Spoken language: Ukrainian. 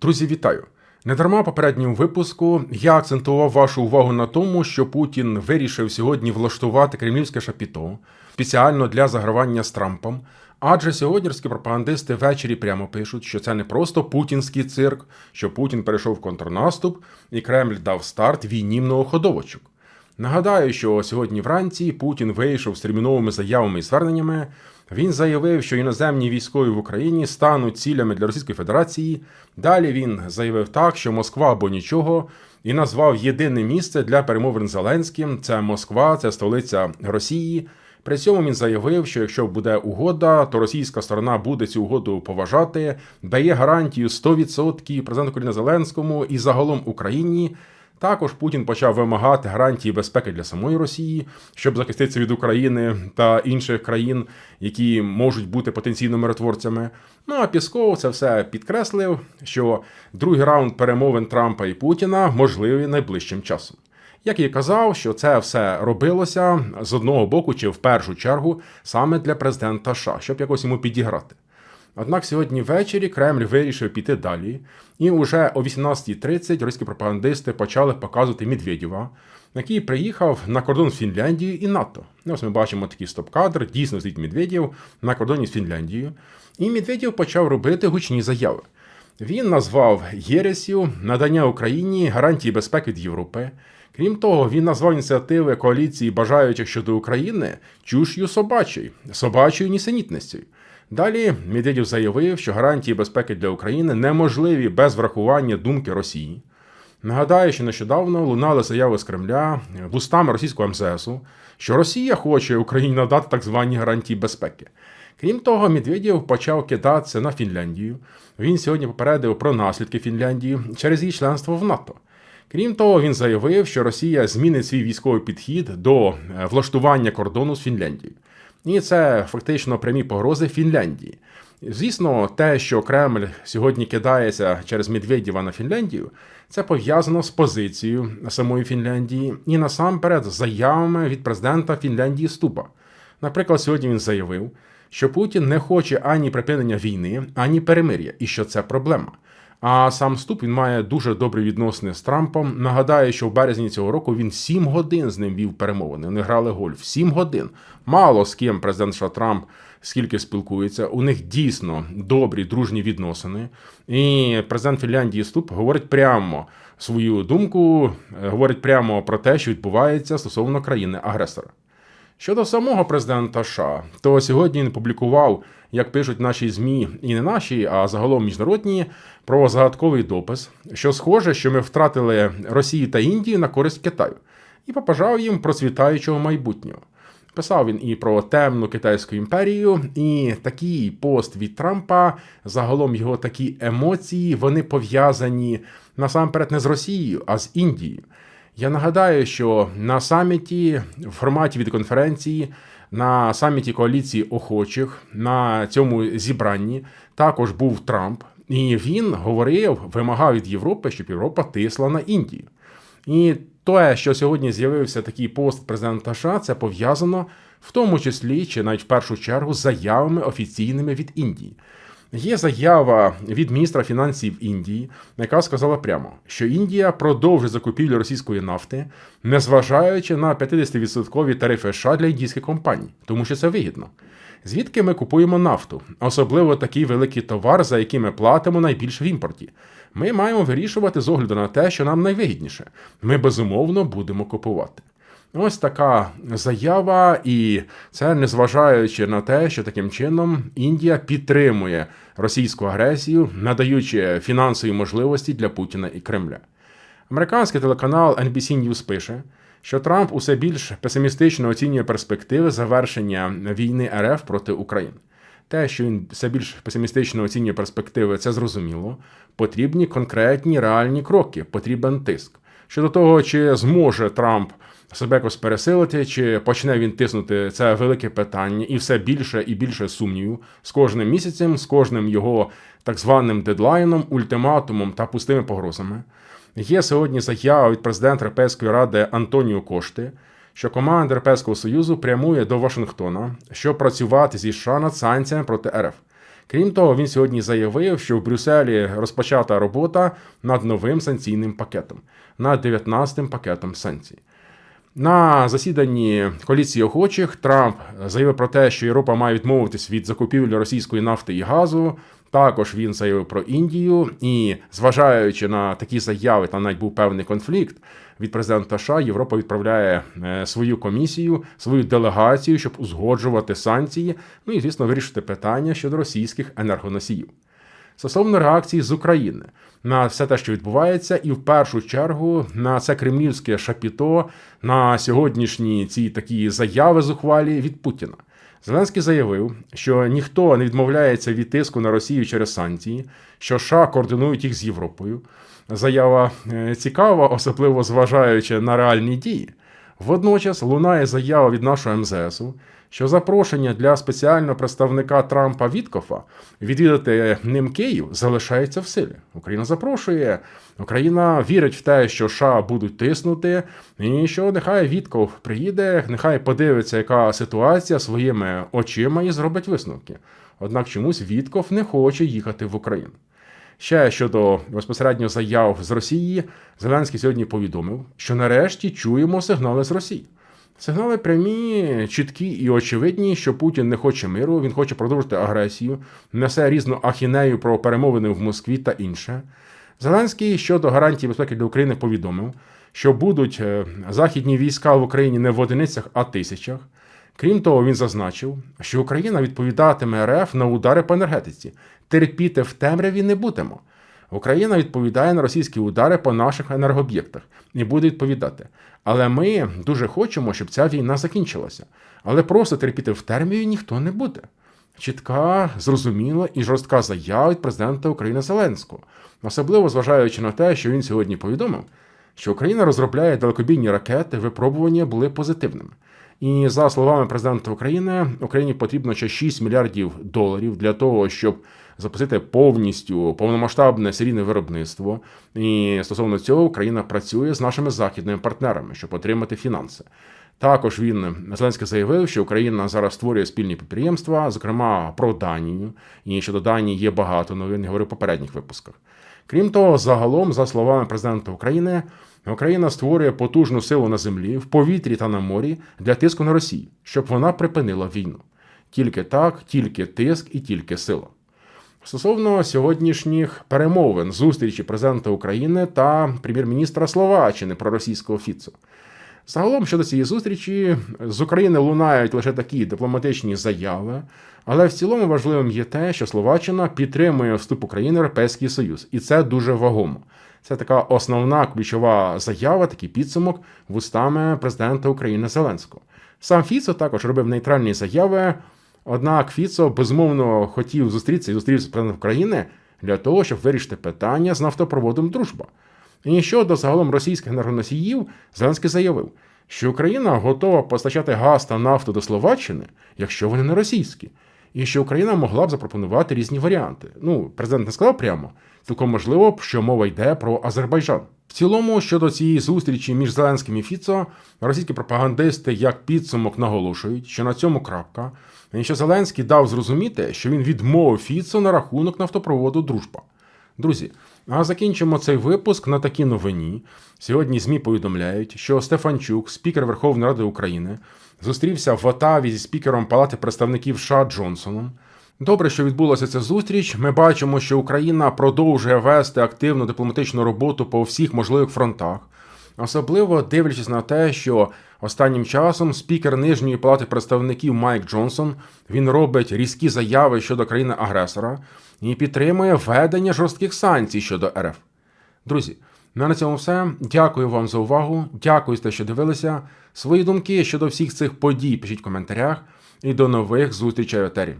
Друзі, вітаю! Недарма попередньому випуску я акцентував вашу увагу на тому, що Путін вирішив сьогодні влаштувати кремлівське шапіто спеціально для загравання з Трампом. Адже сьогоднішні пропагандисти ввечері прямо пишуть, що це не просто путінський цирк, що Путін перейшов в контрнаступ і Кремль дав старт війні многоходовочок. Нагадаю, що сьогодні вранці Путін вийшов з терміновими заявами і зверненнями. Він заявив, що іноземні військові в Україні стануть цілями для Російської Федерації. Далі він заявив так, що Москва або нічого, і назвав єдине місце для перемовин з Зеленським це Москва, це столиця Росії. При цьому він заявив, що якщо буде угода, то російська сторона буде цю угоду поважати, дає гарантію 100% президенту України Зеленському і загалом Україні. Також Путін почав вимагати гарантії безпеки для самої Росії, щоб захиститися від України та інших країн, які можуть бути потенційно миротворцями. Ну а Пісков це все підкреслив, що другий раунд перемовин Трампа і Путіна можливий найближчим часом. Як я казав, що це все робилося з одного боку, чи в першу чергу саме для президента США, щоб якось йому підіграти. Однак сьогодні ввечері Кремль вирішив піти далі, і уже о 18.30 російські пропагандисти почали показувати Медведєва, який приїхав на кордон з Фінляндією і НАТО. Ну, Ось ми бачимо такий стоп-кадр, дійсно стоїть Медведєв на кордоні з Фінляндією. І Медведєв почав робити гучні заяви. Він назвав Єресів надання Україні гарантії безпеки від Європи. Крім того, він назвав ініціативи коаліції бажаючих щодо України чуш'ю собачою, собачою нісенітністю. Далі Медведєв заявив, що гарантії безпеки для України неможливі без врахування думки Росії. Нагадаю, що нещодавно лунали заяви з Кремля вустами російського МЗСу, що Росія хоче Україні надати так звані гарантії безпеки. Крім того, Медведєв почав кидатися на Фінляндію. Він сьогодні попередив про наслідки Фінляндії через її членство в НАТО. Крім того, він заявив, що Росія змінить свій військовий підхід до влаштування кордону з Фінляндією. І це фактично прямі погрози Фінляндії. Звісно, те, що Кремль сьогодні кидається через Медведєва на Фінляндію, це пов'язано з позицією самої Фінляндії і насамперед з заявами від президента Фінляндії Ступа. Наприклад, сьогодні він заявив, що Путін не хоче ані припинення війни, ані перемир'я, і що це проблема. А сам Ступ він має дуже добрі відносини з Трампом. Нагадаю, що в березні цього року він 7 годин з ним вів перемовини. Вони грали гольф. 7 годин. Мало з ким президент США Трамп скільки спілкується. У них дійсно добрі дружні відносини. І президент Фінляндії Ступ говорить прямо свою думку, говорить прямо про те, що відбувається стосовно країни-агресора. Щодо самого президента США, то сьогодні він публікував, як пишуть наші ЗМІ, і не наші, а загалом міжнародні, про загадковий допис, що схоже, що ми втратили Росію та Індію на користь Китаю, і побажав їм процвітаючого майбутнього. Писав він і про темну китайську імперію, і такий пост від Трампа, загалом його такі емоції, вони пов'язані насамперед не з Росією, а з Індією. Я нагадаю, що на саміті в форматі відеоконференції, на саміті коаліції охочих на цьому зібранні також був Трамп, і він говорив, вимагав від Європи, щоб Європа тисла на Індію. І те, що сьогодні з'явився такий пост президента США, це пов'язано в тому числі чи навіть в першу чергу з заявами офіційними від Індії. Є заява від міністра фінансів Індії, яка сказала прямо, що Індія продовжить закупівлю російської нафти, незважаючи на 50% тарифи США для індійських компаній, тому що це вигідно. Звідки ми купуємо нафту, особливо такий великий товар, за який ми платимо найбільше в імпорті. Ми маємо вирішувати з огляду на те, що нам найвигідніше. Ми безумовно будемо купувати. Ось така заява, і це незважаючи на те, що таким чином Індія підтримує російську агресію, надаючи фінансові можливості для Путіна і Кремля. Американський телеканал NBC News пише, що Трамп усе більш песимістично оцінює перспективи завершення війни РФ проти України. Те, що він все більш песимістично оцінює перспективи, це зрозуміло. Потрібні конкретні реальні кроки, потрібен тиск. Щодо того, чи зможе Трамп себе якось пересилити, чи почне він тиснути це велике питання, і все більше і більше сумнівів з кожним місяцем, з кожним його так званим дедлайном, ультиматумом та пустими погрозами. Є сьогодні заява від президента Європейської ради Антоніо Кошти, що команда Європейського Союзу прямує до Вашингтона, щоб працювати зі США над санкціями проти РФ. Крім того, він сьогодні заявив, що в Брюсселі розпочата робота над новим санкційним пакетом, над 19-м пакетом санкцій. На засіданні коаліції охочих Трамп заявив про те, що Європа має відмовитись від закупівлі російської нафти і газу. Також він заявив про Індію, і зважаючи на такі заяви, там навіть був певний конфлікт від президента США, Європа відправляє е, свою комісію, свою делегацію, щоб узгоджувати санкції. Ну і звісно, вирішити питання щодо російських енергоносіїв. Стосовно реакції з України на все те, що відбувається, і в першу чергу на це кремлівське шапіто на сьогоднішні ці такі заяви зухвалі від Путіна. Зеленський заявив, що ніхто не відмовляється від тиску на Росію через санкції, що США координують їх з Європою. Заява е, цікава, особливо зважаючи на реальні дії. Водночас лунає заява від нашого МЗСу, що запрошення для спеціального представника Трампа Віткофа відвідати ним Київ залишається в силі. Україна запрошує, Україна вірить в те, що США будуть тиснути, і що нехай Вітков приїде, нехай подивиться, яка ситуація своїми очима і зробить висновки. Однак чомусь Вітков не хоче їхати в Україну. Ще щодо безпосередньо заяв з Росії, Зеленський сьогодні повідомив, що нарешті чуємо сигнали з Росії. Сигнали прямі, чіткі і очевидні, що Путін не хоче миру, він хоче продовжити агресію, несе різну ахінею про перемовини в Москві та інше. Зеленський щодо гарантії безпеки для України повідомив, що будуть е, західні війська в Україні не в одиницях, а тисячах. Крім того, він зазначив, що Україна відповідатиме РФ на удари по енергетиці. Терпіти в темряві не будемо. Україна відповідає на російські удари по наших енергооб'єктах і буде відповідати. Але ми дуже хочемо, щоб ця війна закінчилася. Але просто терпіти в темряві ніхто не буде. Чітка, зрозуміла і жорстка заява від президента України Зеленського, особливо зважаючи на те, що він сьогодні повідомив, що Україна розробляє далекобійні ракети, випробування були позитивними. І за словами президента України, Україні потрібно ще 6 мільярдів доларів для того, щоб запустити повністю повномасштабне серійне виробництво. І стосовно цього Україна працює з нашими західними партнерами, щоб отримати фінанси. Також він Зеленський заявив, що Україна зараз створює спільні підприємства, зокрема про Данію. І щодо Данії є багато новин, я говорив в попередніх випусках. Крім того, загалом, за словами президента України, Україна створює потужну силу на землі, в повітрі та на морі для тиску на Росію, щоб вона припинила війну. Тільки так, тільки тиск і тільки сила. Стосовно сьогоднішніх перемовин зустрічі президента України та прем'єр-міністра Словаччини про російського Фіцо. Загалом щодо цієї зустрічі з України лунають лише такі дипломатичні заяви, але в цілому важливим є те, що Словаччина підтримує вступ України в Європейський Союз, і це дуже вагомо. Це така основна ключова заява, такий підсумок вустами президента України Зеленського. Сам Фіцо також робив нейтральні заяви. Однак Фіцо безумовно хотів зустрітися і зустрівся з президентом України для того, щоб вирішити питання з нафтопроводом Дружба. І щодо загалом російських енергоносіїв, Зеленський заявив, що Україна готова постачати газ та нафту до Словаччини, якщо вони не російські, і що Україна могла б запропонувати різні варіанти. Ну, президент не сказав прямо, цілком можливо, що мова йде про Азербайджан. В цілому, щодо цієї зустрічі між Зеленським і Фіцо, російські пропагандисти як підсумок наголошують, що на цьому крапка, і що Зеленський дав зрозуміти, що він відмовив Фіцо на рахунок нафтопроводу Дружба. Друзі, а закінчимо цей випуск на такій новині. Сьогодні ЗМІ повідомляють, що Стефанчук, спікер Верховної Ради України, зустрівся в Отаві зі спікером Палати представників США Джонсоном. Добре, що відбулася ця зустріч. Ми бачимо, що Україна продовжує вести активну дипломатичну роботу по всіх можливих фронтах, особливо дивлячись на те, що останнім часом спікер нижньої палати представників Майк Джонсон він робить різкі заяви щодо країни-агресора і підтримує введення жорстких санкцій щодо РФ. Друзі, ну, на цьому все. Дякую вам за увагу. Дякую за те, що дивилися. Свої думки щодо всіх цих подій пишіть в коментарях. І до нових зустрічей в етері.